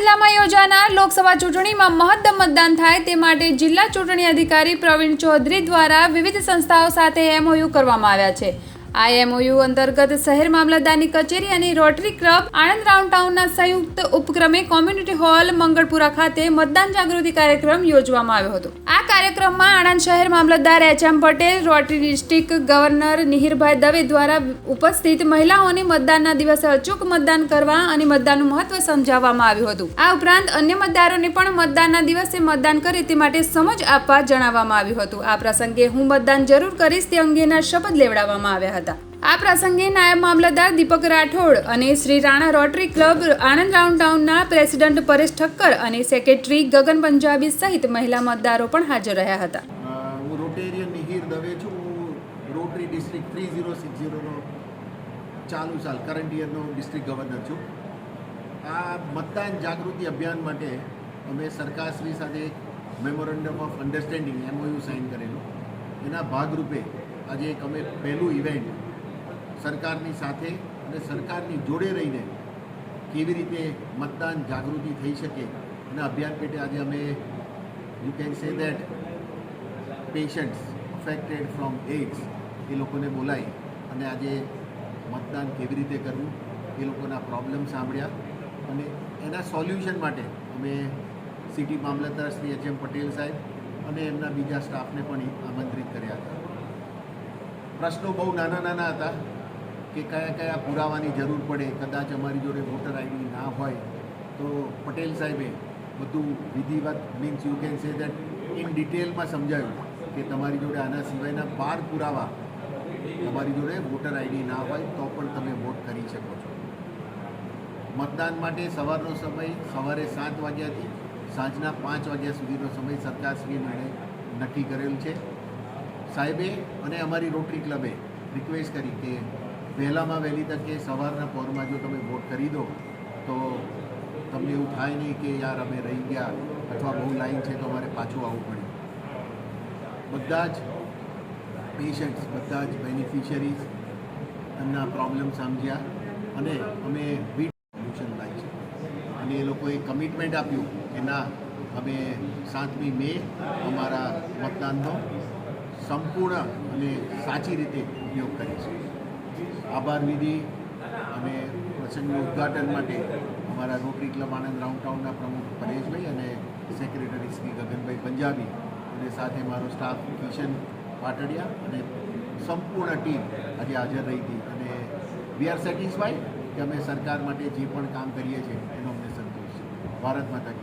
જિલ્લામાં યોજાનાર લોકસભા ચૂંટણીમાં મહત્તમ મતદાન થાય તે માટે જિલ્લા ચૂંટણી અધિકારી પ્રવીણ ચૌધરી દ્વારા વિવિધ સંસ્થાઓ સાથે એમઓયુ કરવામાં આવ્યા છે. આ એમઓયુ અંતર્ગત શહેર મામલતદારની કચેરી અને Rotary Club Anand round town સંયુક્ત ઉપક્રમે કોમ્યુનિટી હોલ મંગળપુરા ખાતે મતદાન જાગૃતિ કાર્યક્રમ યોજવામાં આવ્યો હતો. આ કાર્યક્રમમાં આણંદ શહેર મામલતદાર H M Patel, Rotary district governor Nihirbhai Dave દ્વારા ઉપસ્થિત મહિલાઓને મતદાનના દિવસે અચૂક મતદાન કરવા અને મતદાનનું મહત્વ સમજાવવામાં આવ્યું હતું. આ ઉપરાંત અન્ય મતદારોને પણ મતદાનના દિવસે મતદાન કરે તે માટે સમજ આપવા જણાવવામાં આવ્યું હતું. આ પ્રસંગે હું મતદાન જરૂર કરીશ તે અંગેના શપથ લેવડાવવામાં આવ્યા હતા. આ પ્રસંગે નાયબ મામલતદાર દીપક રાઠોડ અને Shri Rana Rotary Club Anand round ટાઉનના president Paresh Thakkar અને સેક્રેટરી ગગન પંજાબી સહિત મહિલા મતદારો પણ હાજર રહ્યા હતા. હું રોટેરિયન મિહિર દવે છું. રોટરી ડિસ્ટ્રિક્ટ થ્રી ઝીરો ચાલુ સાલ કરંટ યરનો ડિસ્ટ્રિક્ટ ગવર્નર છું. આ મતદાન જાગૃતિ અભિયાન માટે અમે સરકારશ્રી સાથે memorandum of understanding MOU sign કરેલું. એના ભાગરૂપે આજે એક અમે પહેલું ઇવેન્ટ સરકારની સાથે અને સરકારની જોડે રહીને કેવી રીતે મતદાન જાગૃતિ થઈ શકે એના અભિયાન પેટે આજે અમે you can say that patients affected from AIDS એ લોકોને બોલાવી અને આજે મતદાન કેવી રીતે કરવું એ લોકોના પ્રોબ્લેમ સાંભળ્યા અને એના સોલ્યુશન માટે અમે સિટી મામલતદાર શ્રી એચ એમ પટેલ સાહેબ અને એમના બીજા સ્ટાફને પણ આમંત્રિત કર્યા હતા. પ્રશ્નો બહુ નાના નાના હતા કે કયા કયા પુરાવાની જરૂર પડે, કદાચ અમારી જોડે વોટર આઈડી ના હોય તો પટેલ સાહેબે બધું વિધિવત means you can say that in ડિટેલમાં સમજાવ્યું કે તમારી જોડે આના સિવાયના બાર પુરાવા તમારી જોડે વોટર આઈડી ના હોય તો પણ તમે વોટ કરી શકો છો. મતદાન માટે સવારનો સમય સવારે સાત વાગ્યાથી સાંજના પાંચ વાગ્યા સુધીનો સમય સરકારશ્રીએ નિર્ણય નક્કી કરેલ છે. સાહેબે અને અમારી રોટરી ક્લબે રિક્વેસ્ટ કરી કે વહેલામાં વહેલી તકે સવારના પોરમાં જો તમે વોટ કરી દો, તો તમને એવું થાય નહીં કે યાર અમે રહી ગયા અથવા બહુ લાઈન છે તો અમારે પાછું આવવું પડ્યું બધા જ પેશન્ટ્સ બધા જ બેનિફિશિયરીઝ એમના પ્રોબ્લેમ સમજ્યા અને અમે બીટ સોલ્યુશન છે. અને એ લોકોએ કમિટમેન્ટ આપ્યું કે ના, અમે સાતમી મે અમારા મતદાનનો સંપૂર્ણ અને સાચી રીતે ઉપયોગ કરીશું આભાર વિધિ અને પ્રસંગનું ઉદ્ઘાટન માટે અમારા રોટરી ક્લબ આનંદ રાઉન્ડ ટાઉનના પ્રમુખ પરેશભાઈ અને સેક્રેટરી શ્રી ગગનભાઈ પંજાબી અને સાથે મારો સ્ટાફ કિશન પાટડિયા અને સંપૂર્ણ ટીમ આજે હાજર રહી હતી. અને વી આર સેટિસ્ફાઈડ કે અમે સરકાર માટે જે પણ કામ કરીએ છીએ એનો અમને સંતોષ છે. ભારત માતા